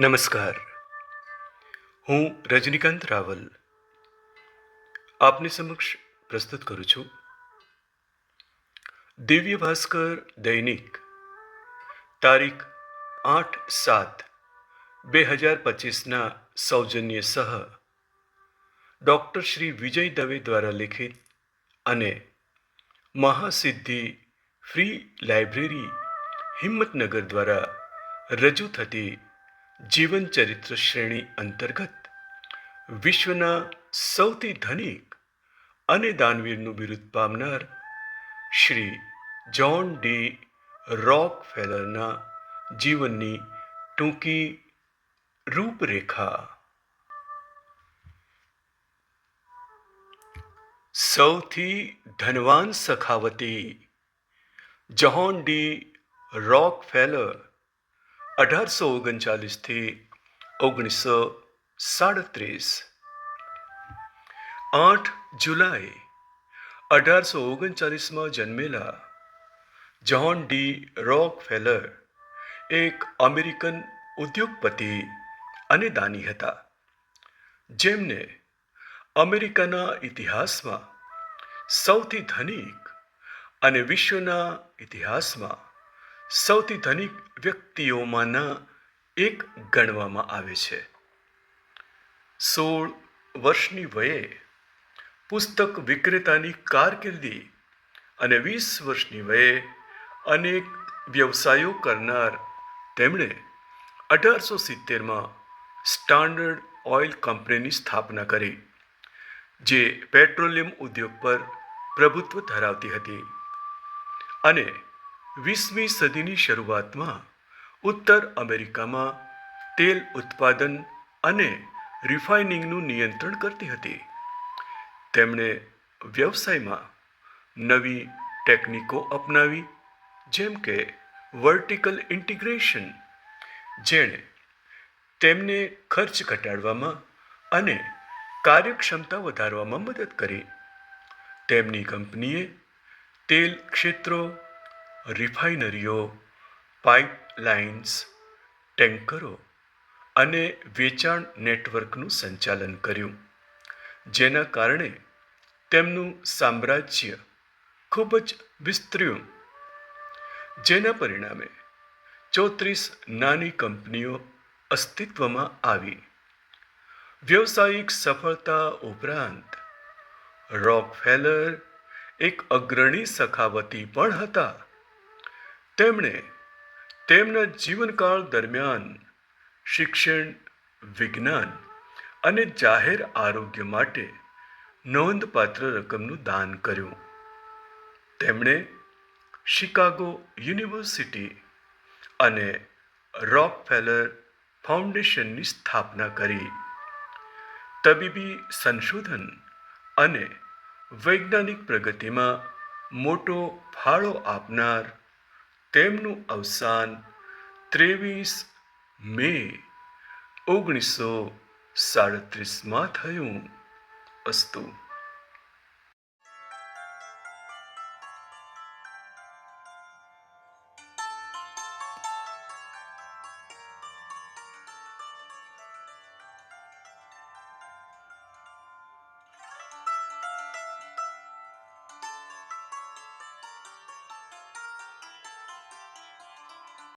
નમસ્કાર. હું રજનીકાંત રાવલ. આપની સમક્ષ પ્રસ્તુત કરું છું. દિવ્ય ભાસ્કર દૈનિક, તારીખ આઠ સાત બે હજાર પચીસના સૌજન્ય સહ, ડૉક્ટર શ્રી વિજય દવે દ્વારા લિખિત અને મહાસિદ્ધિ ફ્રી લાઇબ્રેરી હિંમતનગર દ્વારા રજૂ થતી જીવન ચરિત્ર શ્રેણી અંતર્ગત વિશ્વના સૌથી ધનિક અને દાનવીરનું બિરુદ પામનાર શ્રી જ્હોન ડી રોક ફેલરના જીવનની ટૂંકી રૂપરેખા. સૌથી ધનવાન સખાવતી જ્હોન ડી રોક ફેલર અઢારસો ઓગણચાલીસથી ઓગણીસો સાડત્રીસ. આઠ જુલાઈ, અઢારસો ઓગણચાલીસમાં જન્મેલા જ્હોન ડી રોક ફેલર એક અમેરિકન ઉદ્યોગપતિ અને દાની હતા. જેમને અમેરિકાના ઇતિહાસમાં સૌથી ધનિક અને વિશ્વના ઇતિહાસમાં સૌથી ધનિક વ્યક્તિઓમાંના એક ગણવામાં આવે છે. સોળ વર્ષની વયે પુસ્તક વિક્રેતાની કારકિર્દી અને વીસ વર્ષની વયે અનેક વ્યવસાયો કરનાર તેમણે અઢારસો સિત્તેરમાં સ્ટાન્ડર્ડ ઓઇલ કંપનીની સ્થાપના કરી, જે પેટ્રોલિયમ ઉદ્યોગ પર પ્રભુત્વ ધરાવતી હતી. અને વીસમી સદીની શરૂઆતમાં ઉત્તર અમેરિકામાં તેલ ઉત્પાદન અને રિફાઇનિંગનું નિયંત્રણ કરતી હતી. તેમણે વ્યવસાયમાં નવી ટેકનિકો અપનાવી, જેમ કે વર્ટિકલ ઇન્ટિગ્રેશન, જેણે તેમને ખર્ચ ઘટાડવામાં અને કાર્યક્ષમતા વધારવામાં મદદ કરી. તેમની કંપનીએ તેલ ક્ષેત્રો રિફાઇનરીઓ, પાઇપલાઇન્સ, ટેન્કરો અને વેચાણ નેટવર્કનું સંચાલન કર્યું, જેના કારણે તેમનું સામ્રાજ્ય ખૂબ જ વિસ્તર્યું. જેના પરિણામે ચોત્રીસ નાની કંપનીઓ અસ્તિત્વમાં આવી. વ્યવસાયિક સફળતા ઉપરાંત રોકફેલર એક અગ્રણી સખાવતી પણ હતા. તેમણે તેમના જીવનકાળ દરમિયાન શિક્ષણ, વિજ્ઞાન અને જાહેર આરોગ્ય માટે નોંધપાત્ર રકમનું દાન કર્યું. તેમણે શિકાગો યુનિવર્સિટી અને રોકફેલર ફાઉન્ડેશનની સ્થાપના કરી. તબીબી સંશોધન અને વૈજ્ઞાનિક પ્રગતિમાં મોટો ફાળો આપનાર તેમનું અવસાન ત્રેવીસ મે ઓગણીસો સાડત્રીસમાં થયું અસ્તુ.